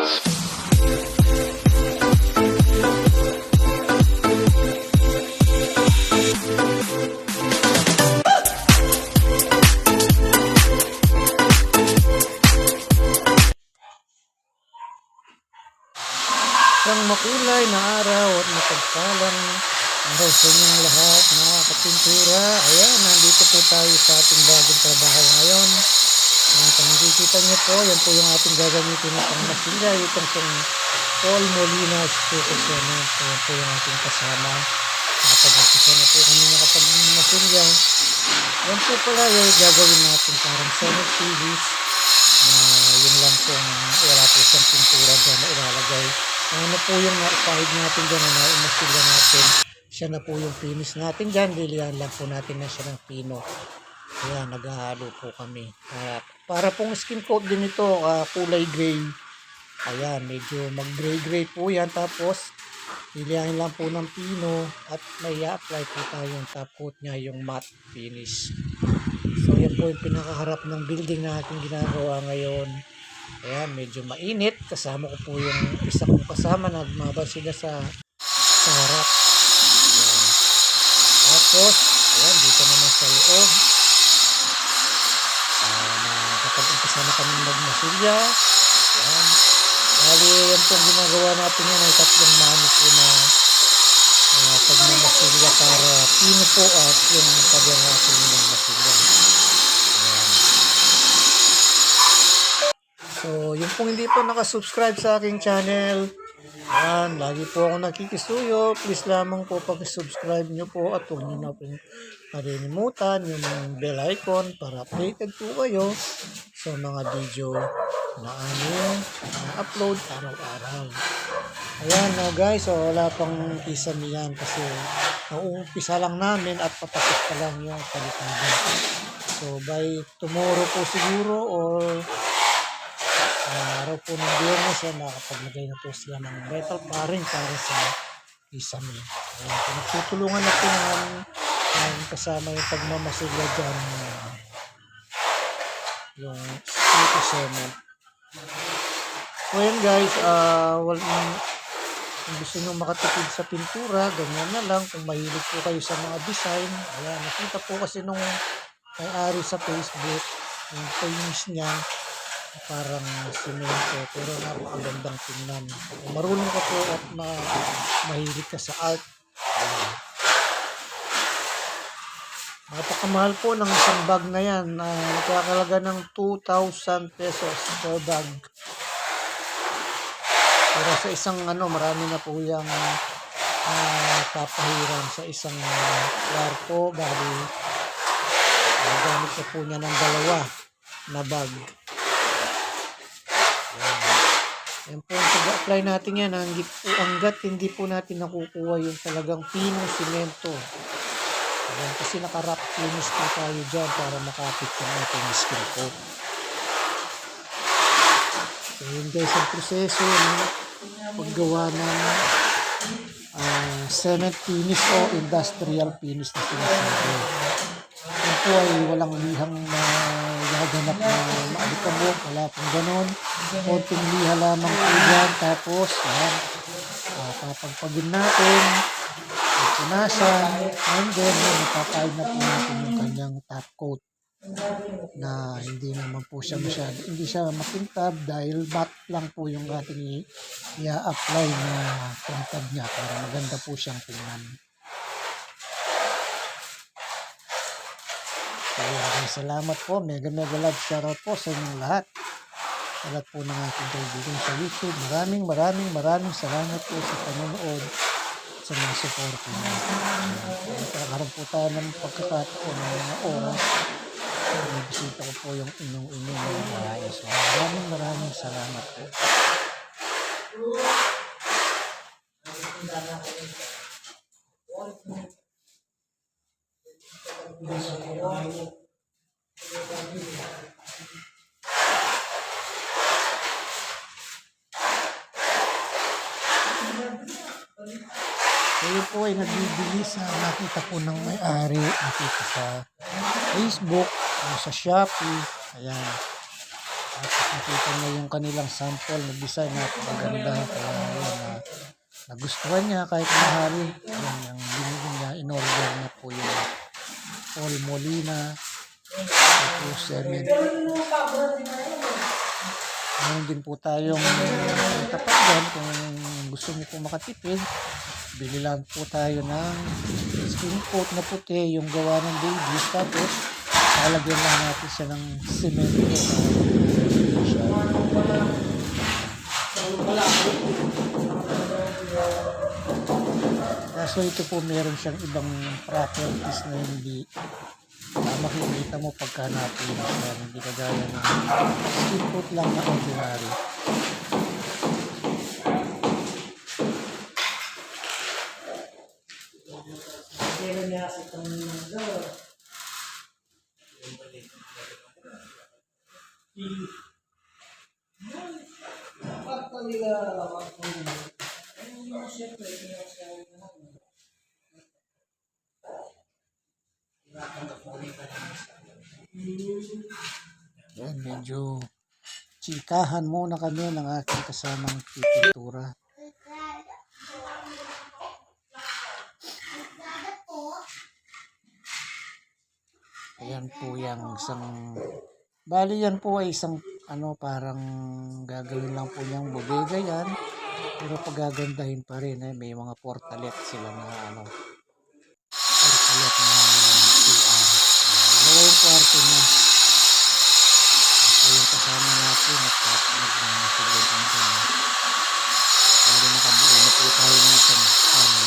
Isang makulay na araw at mapagpalang araw sa inyong lahat mga kapintura. Ayan, nandito po tayo sa ating bagong trabaho ngayon. Uh, kung nakikita niyo po, yan po yung ating gagamitin na pangmasilya. Itong pong Paul Molina Studio Cement. Ayan po yung ating kasama. Nakapag-umpisa na po kami nakapag-masilya. Yan po pala yung gagawin natin parang cement series na yun lang pong wala po siyang pintura dyan na ilalagay. Ano po yung naipahid natin dyan na naimasilya natin. Siya na po yung finish natin dyan. Lilihan lang po natin na siya ng pino. Kaya naghahalo po kami. At para pong skin coat din ito, ah, kulay gray. Ayan, medyo mag-gray-gray po yan. Tapos, lilihan lang po ng pino at may apply po tayo yung top coat niya, yung matte finish. So, yan po yung pinakaharap ng building na ating ginagawa ngayon. Ayan, medyo mainit. Kasama ko po yung isa kong kasama. Nagmabal sila sa, sa harap. Ayan. Tapos, ayan, dito naman sa loob. Nakapag-umpisa na kami magmasilya. Ayan. Bali, yan pong ginagawa natin yan ay tatlong mano po na uh, pagmamasilya para pino po at yung tabi natin ng masilya. Ayan. So, yung pong hindi po nakasubscribe sa aking channel, yan, lagi po ako nakikisuyo. Please lamang po pag-subscribe nyo po at huwag nyo na po malilimutan yung bell icon para updated po kayo sa mga video na aming na-upload araw-araw. Ayan no guys, so wala pang kisam yan kasi nauumpisa lang namin at patapos pa lang yung palikadan. So by tomorrow po siguro or uh, araw po ng biyernes yan, nakapaglagay na po sila ng metal paring para sa isame. Ayan, so nagtutulungan na po namin um, kasama yung pagmamasigla dyan yung split cement. So yan guys, uh, wal, kung gusto nyo makatipid sa pintura, ganyan na lang. Kung mahilig po kayo sa mga design, ayan, nakita po kasi nung may-ari sa Facebook, yung finish niya, parang simento pero napakagandang tingnan marunong ka po at ma mahilig ka sa art ayan. Napakamahal po ng isang bag na yan na uh, nagkakalaga ng 2,000 pesos per bag pero sa isang ano marami na po yung uh, sa isang uh, kwarto bali uh, gamit na po niya ng dalawa na bag Yan po ang pag-apply natin yan. Hanggat po, hanggat hindi po natin nakukuha yung talagang pinong simento. Ayan, kasi nakarap finish po tayo dyan para makapit yung ating skin coat. So yun guys ang proseso ng paggawa ng uh, cement finish o industrial finish na sinasabi. Yan po ay walang lihang na gaganap na maalikabok, wala pong ganon. Konting liha lamang po dyan. Tapos, yan, uh, papagpagin natin, punasan, and then, napapahid na po natin yung kanyang top coat na hindi naman po siya masyado, hindi siya makintab dahil matte lang po yung ating i-apply na kintab niya para maganda po siyang tingnan. Kaya salamat po. Mega mega love shoutout po sa inyong lahat. Lahat po ng ating kaibigan sa YouTube. Maraming maraming maraming salamat po sa panonood sa mga support po Nagkakaroon po tayo ng pagkakataon ng oras. Binibisita ko po yung inyong inyong mga bahay. So maraming maraming salamat po. Kayo po ay nagbibili sa nakita po ng may-ari nakita sa Facebook o sa Shopee. Ayan. Tapos nakita niya yung kanilang sample na design napakaganda. Kaya yun, na nagustuhan niya kahit mahal. Yun, yung binigyan niya, in-order niya po yung Paul Molina. Tapos, semen. Meron din po tayong tapat dyan kung gusto mo po makatipid. Bili lang po tayo ng skin coat na puti, yung gawa ng babies. Tapos, lalagyan lang natin siya ng semento. para. Kaso ito po meron siyang ibang properties na hindi uh, makikita mo pagka natin. Hindi kagaya ng skin coat lang na ordinary. Yan, medyo chikahan muna kami ng aking kasamang pipintura. Ayan po yung isang Bali yan po ay isang ano parang gagawin lang po niyang bodega yan. Pero pagagandahin pa rin eh. May mga portalet sila na ano. Portalet na CR. Dalawa yung kwarto niya. Ito yung kasama natin. Nagpapag na nasulog ang kanya. Bali nakabuo na po tayo ng isang ano.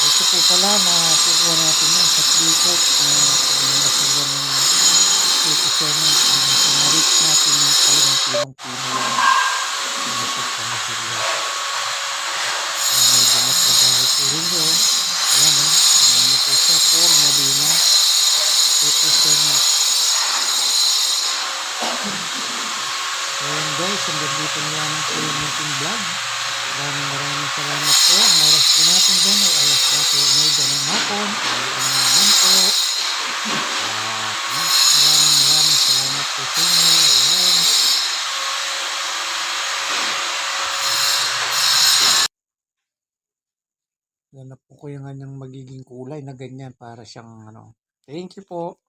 Ito po pala na kukuha natin yan sa tripod na talagang pinong-pino yung pinasok sa masila. Ay medyo matrabaho po rin yun. Ayan o, tingnan niyo po siya, for Molina, ito cement. So yun guys, hanggang dito na lang po yung ating vlog. Maraming maraming salamat po. Ang oras po natin dyan ay alas 4 umeda ng hapon. Maraming maraming salamat po sa inyo. Na po ko yung kanyang magiging kulay na ganyan para siyang ano. Thank you po.